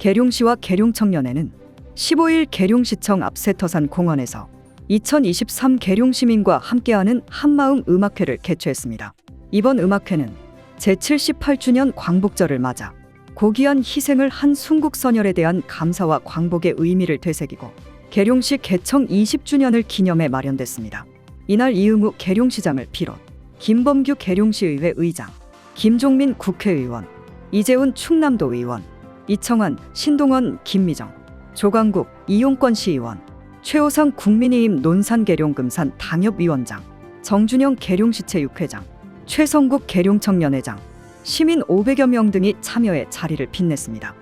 계룡시와 계룡청년회는 15일 계룡시청 앞세터산 공원에서 2023 계룡시민과 함께하는 한마음 음악회를 개최했습니다. 이번 음악회는 제78주년 광복절을 맞아 고귀한 희생을 한 순국선열에 대한 감사와 광복의 의미를 되새기고 계룡시 개청 20주년을 기념해 마련됐습니다. 이날 이응우 계룡시장을 비롯 김범규 계룡시의회 의장, 김종민 국회의원, 이재훈 충남도 의원, 이청환, 신동원, 김미정, 조광국, 이용권 시의원, 최호상 국민의힘 논산계룡금산 당협위원장, 정준영 계룡시체 육회장, 최성국 계룡청년회장, 시민 500여 명 등이 참여해 자리를 빛냈습니다.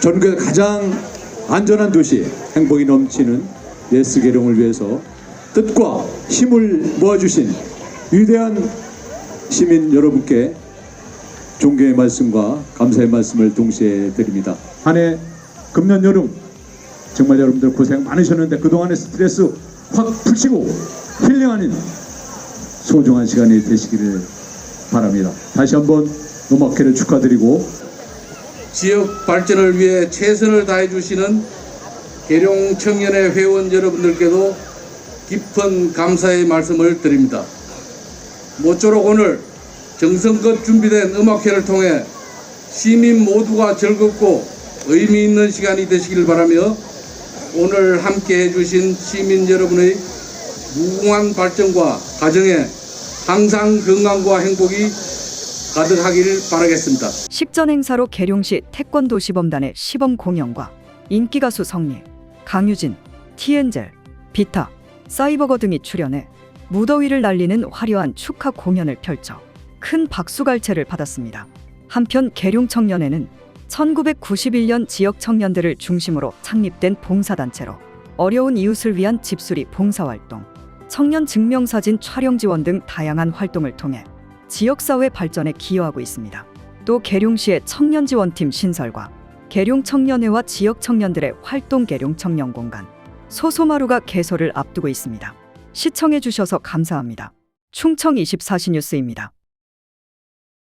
전국에 가장 안전한 도시, 행복이 넘치는 예스 계룡을 위해서 뜻과 힘을 모아주신 위대한 시민 여러분께 존경의 말씀과 감사의 말씀을 동시에 드립니다. 한 해 금년 여름 정말 여러분들 고생 많으셨는데 그동안의 스트레스 확 푸시고 힐링하는 소중한 시간이 되시기를 바랍니다. 다시 한번 음악회를 축하드리고 지역 발전을 위해 최선을 다해 주시는 계룡 청년회 회원 여러분들께도 깊은 감사의 말씀을 드립니다. 모쪼록 오늘 정성껏 준비된 음악회를 통해 시민 모두가 즐겁고 의미 있는 시간이 되시길 바라며 오늘 함께 해주신 시민 여러분의 무궁한 발전과 가정에 항상 건강과 행복이 가득하기를 바라겠습니다. 식전 행사로 계룡시 태권도 시범단의 시범 공연과 인기 가수 성리, 강유진, 티엔젤, 비타, 사이버거 등이 출연해 무더위를 날리는 화려한 축하 공연을 펼쳐 큰 박수갈채를 받았습니다. 한편 계룡 청년회는 1991년 지역 청년들을 중심으로 창립된 봉사단체로 어려운 이웃을 위한 집수리 봉사활동, 청년 증명사진 촬영 지원 등 다양한 활동을 통해 지역사회 발전에 기여하고 있습니다. 또 계룡시의 청년지원팀 신설과 계룡 청년회와 지역 청년들의 활동 계룡 청년 공간 소소마루가 개소를 앞두고 있습니다. 시청해 주셔서 감사합니다. 충청 24시 뉴스입니다.